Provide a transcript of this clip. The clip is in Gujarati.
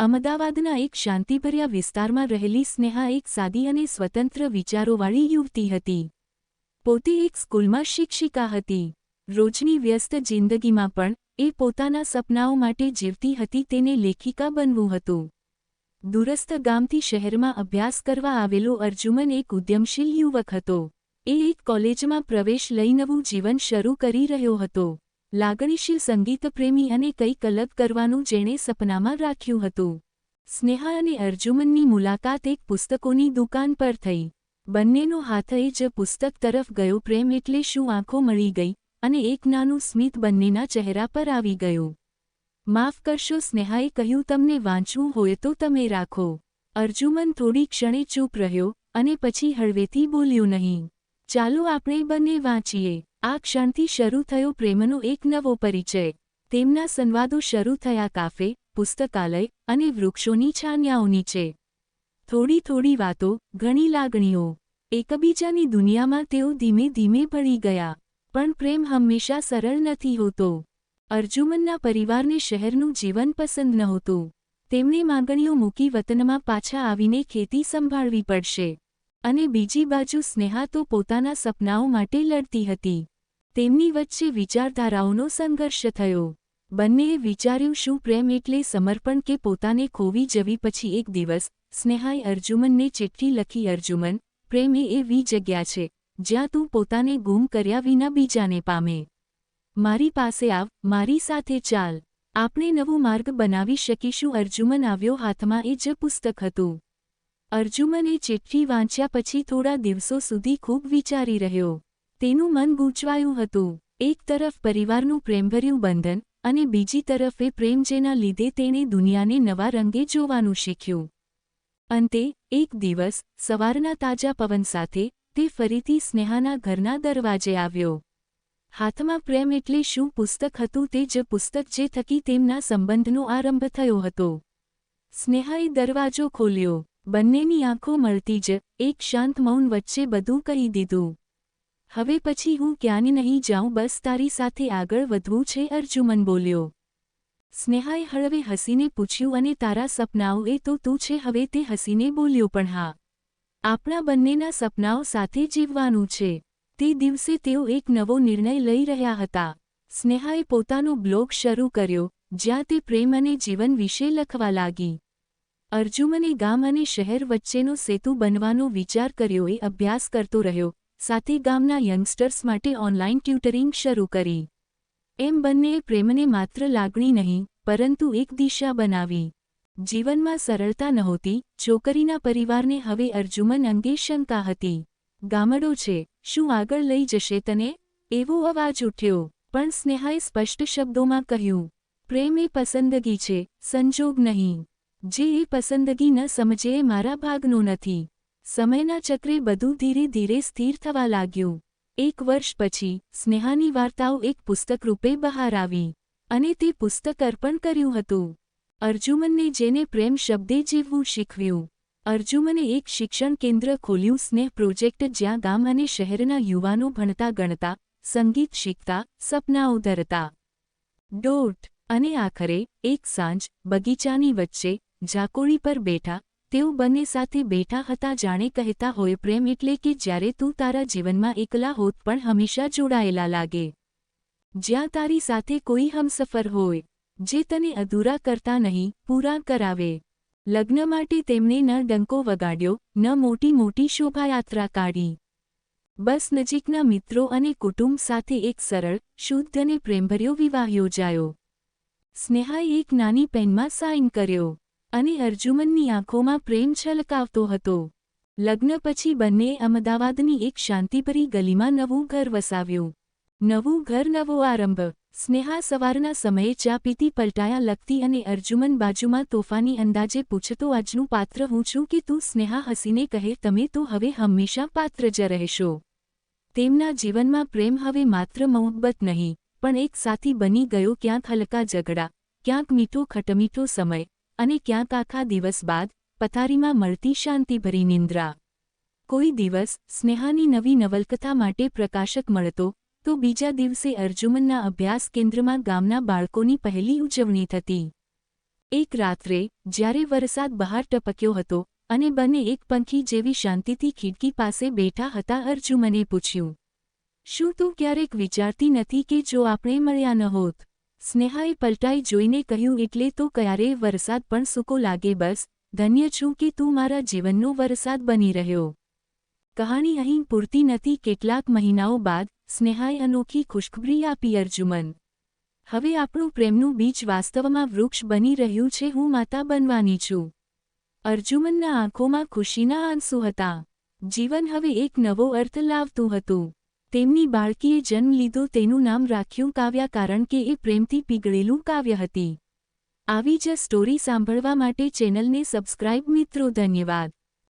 અમદાવાદના એક શાંતિભર્યા વિસ્તારમાં રહેલી સ્નેહા એક સાદી અને સ્વતંત્ર વિચારોવાળી યુવતી હતી. પોતે એક સ્કૂલમાં શિક્ષિકા હતી. રોજની વ્યસ્ત જિંદગીમાં પણ એ પોતાના સપનાઓ માટે જીવતી હતી તેને લેખિકા બનવું હતું. દૂરસ્થ ગામથી શહેરમાં અભ્યાસ કરવા આવેલો અર્જુમન એક ઉદ્યમશીલ યુવક હતો. એ એક કોલેજમાં પ્રવેશ લઈ નવું જીવન શરૂ કરી રહ્યો હતો. લાગણીશીલ સંગીતપ્રેમી અને કંઈક અલગ કરવાનું જેણે સપનામાં રાખ્યું હતું. સ્નેહા અને અર્જુમનની મુલાકાત એક પુસ્તકોની દુકાન પર થઈ. બંનેનો હાથ જ પુસ્તક તરફ ગયો પ્રેમ એટલે શું આંખો મળી ગઈ અને એક નાનું સ્મિત બંનેના ચહેરા પર આવી ગયું. માફ કરશો સ્નેહાએ કહ્યું તમને વાંચવું હોય તો તમે રાખો. અર્જુમન થોડી ક્ષણે ચૂપ રહ્યો અને પછી હળવેથી બોલ્યું નહીં. ચાલો આપણે બંને વાંચીએ. આ ક્ષણથી શરૂ થયો પ્રેમનો એક નવો પરિચય. તેમના સંવાદો શરૂ થયા કાફે, પુસ્તકાલય અને વૃક્ષોની છાન્યાઓ નીચે થોડી થોડી વાતો, ઘણી લાગણીઓ. એકબીજાની દુનિયામાં તેઓ ધીમે ધીમે ભળી ગયા, પણ પ્રેમ હંમેશા સરળ નથી હોતો. અર્જુમનના પરિવારને શહેરનું જીવન પસંદ નહોતું. તેમણે માંગણીઓ મૂકી વતનમાં પાછા આવીને ખેતી સંભાળવી પડશે. અને બીજી બાજુ સ્નેહા તો પોતાના સપનાઓ માટે લડતી હતી. તેમની વચ્ચે વિચારધારાઓનો સંઘર્ષ થયો. બંનેએ વિચાર્યું શું પ્રેમ એટલે સમર્પણ કે પોતાને ખોવી જવી પછી એક દિવસ સ્નેહાએ અર્જુમનને ચિઠ્ઠી લખી અર્જુમન પ્રેમ એ એવી જગ્યા છે જ્યાં તું પોતાને ગુમ કર્યા વિના બીજાને પામે. મારી પાસે આવ, મારી સાથે ચાલ. આપણે નવો માર્ગ બનાવી શકીશું. અર્જુમન આવ્યો હાથમાં એ જ પુસ્તક હતું. અર્જુમને ચિઠ્ઠી વાંચ્યા પછી થોડા દિવસો સુધી ખૂબ વિચારી રહ્યો. તેનું મન ગૂંચવાયું હતું. એક તરફ પરિવારનું પ્રેમભર્યું બંધન અને બીજી તરફ એ પ્રેમ જેના લીધે તેણે દુનિયાને નવા રંગે જોવાનું શીખ્યું. અંતે, એક દિવસ, સવારના તાજા પવન સાથે, તે ફરીથી સ્નેહાના ઘરના દરવાજે આવ્યો. હાથમાં પ્રેમ એટલે શું પુસ્તક હતું તે જ પુસ્તક જે થકી તેમના સંબંધનો આરંભ થયો હતો. સ્નેહાએ દરવાજો ખોલ્યો. બંનેની આંખો મળતી જ એક શાંત મૌન વચ્ચે બધું કહી દીધું. હવે પછી હું ક્યાંને નહીં જાઉં, બસ તારી સાથે આગળ વધવું છે, અર્જુમન બોલ્યો. સ્નેહાએ હળવે હસીને પૂછ્યું, અને તારા સપનાઓ એ તો તું છે, હવે તે હસીને બોલ્યો, પણ હા, આપણા બંનેના સપનાઓ સાથે જીવવાનું છે. તે દિવસે તેઓ એક નવો નિર્ણય લઈ રહ્યા હતા. સ્નેહાએ પોતાનો બ્લોગ શરૂ કર્યો, જ્યાં તે પ્રેમ અને જીવન વિશે લખવા લાગી. અર્જુમને ગામ અને શહેર વચ્ચેનો સેતુ બનવાનો વિચાર કર્યો એ અભ્યાસ કરતો રહ્યો, સાથે ગામના યંગસ્ટર્સ માટે ઓનલાઇન ટ્યુટરિંગ શરૂ કરી. એમ બંનેએ પ્રેમને માત્ર લાગણી નહીં, પરંતુ એક દિશા બનાવી. જીવનમાં સરળતા નહોતી, છોકરીના પરિવારને હવે અર્જુમન અંગે શંકા હતી. ગામડો છે, શું આગળ લઈ જશે તને? એવો અવાજ ઉઠ્યો, પણ સ્નેહાએ સ્પષ્ટ શબ્દોમાં કહ્યું, પ્રેમ એ પસંદગી છે, સંજોગ નહીં. જે એ પસંદગી ન સમજે એ મારા ભાગનો નથી. સમયના ચક્રે બધું ધીરે ધીરે સ્થિર થવા લાગ્યું. એક વર્ષ પછી, સ્નેહાની વાર્તાઓ એક પુસ્તક રૂપે બહાર આવી અને તે પુસ્તક અર્પણ કર્યું હતું. અર્જુમનને જેને પ્રેમ શબ્દે જીવવું શીખવ્યું. અર્જુમને એક શિક્ષણ કેન્દ્ર ખોલ્યું. સ્નેહ પ્રોજેક્ટ જ્યાં ગામ અને શહેરના યુવાનો ભણતા, ગણતા, સંગીત શીખતા, સપનાઓ ધરતા. ડોટ અને આખરે, એક સાંજ, બગીચાની વચ્ચે ઝાકોળી પર બેઠા, તેઓ બંને સાથે બેઠા હતા જાણે કહેતા હોય પ્રેમ એટલે કે જ્યારે તું તારા જીવનમાં એકલા હોત પણ હંમેશા જોડાયેલા લાગે. જ્યાં તારી સાથે કોઈ હમસફર હોય, જે તને અધૂરા કરતા નહીં, પૂરા કરાવે. લગ્ન માટે તેમણે ન ડંકો વગાડ્યો, ન મોટી મોટી શોભાયાત્રા કાઢી. બસ નજીકના મિત્રો અને કુટુંબ સાથે એક સરળ, શુદ્ધ અને પ્રેમભર્યો વિવાહ યોજાયો. સ્નેહાએ એક નાની પેનમાં સાઇન કર્યો. અને અર્જુમનની આંખોમાં પ્રેમ છલકાવતો હતો. લગ્ન પછી બંનેએ અમદાવાદની એક શાંતિભરી ગલીમાં નવું ઘર વસાવ્યું. નવું ઘર નવો આરંભ. સ્નેહા સવારના સમયે ચા પીતી પલટાયા લગતી અને અર્જુમન બાજુમાં તોફાની અંદાજે પૂછતો, આજનું પાત્ર હું છું કે તું? સ્નેહા હસીને કહે, તમે તો હવે હંમેશા પાત્ર જ રહેશો. તેમના જીવનમાં પ્રેમ હવે માત્ર મોહબ્બત નહીં, પણ એક સાથી બની ગયો ક્યાંક હલકા ઝઘડા, ક્યાંક મીઠો ખટમીઠો સમય. અને ક્યાંક આખા દિવસ બાદ પથારીમાં મળતી શાંતિભરી નિંદ્રા. કોઈ દિવસ સ્નેહાની નવી નવલકથા માટે પ્રકાશક મળતો, તો બીજા દિવસે અર્જુમનના અભ્યાસ કેન્દ્રમાં ગામના બાળકોની પહેલી ઉજવણી થતી. એક રાત્રે, જ્યારે વરસાદ બહાર ટપક્યો હતો અને બંને એક પંખી જેવી શાંતિથી ખિડકી પાસે બેઠા હતા અર્જુમને પૂછ્યું, શું તું ક્યારેક વિચારતી નથી કે જો આપણે મળ્યા ન હોત સ્નેહાએ પલટાઈ જોઈને કહ્યું, એટલે તો ક્યારેય વરસાદ પણ સૂકો લાગે બસ, ધન્ય છું કે તું મારા જીવનનો વરસાદ બની રહ્યો. કહાણી અહીં પૂરતી નથી. કેટલાક મહિનાઓ બાદ સ્નેહાએ અનોખી ખુશખબરી આપી અર્જુમન. હવે આપણું પ્રેમનું બીજ વાસ્તવમાં વૃક્ષ બની રહ્યું છે, હું માતા બનવાની છું. અર્જુમનના આંખોમાં ખુશીના આંસુ હતા. જીવન હવે એક નવો અર્થ લાવતું હતું. તેમની બાળકીએ જન્મ લીધો તેનું નામ રાખ્યું કાવ્યા કારણ કે એ પ્રેમથી પીગળેલું કાવ્ય હતી. આવી જ સ્ટોરી સાંભળવા માટે ચેનલને સબસ્ક્રાઇબ મિત્રો, ધન્યવાદ.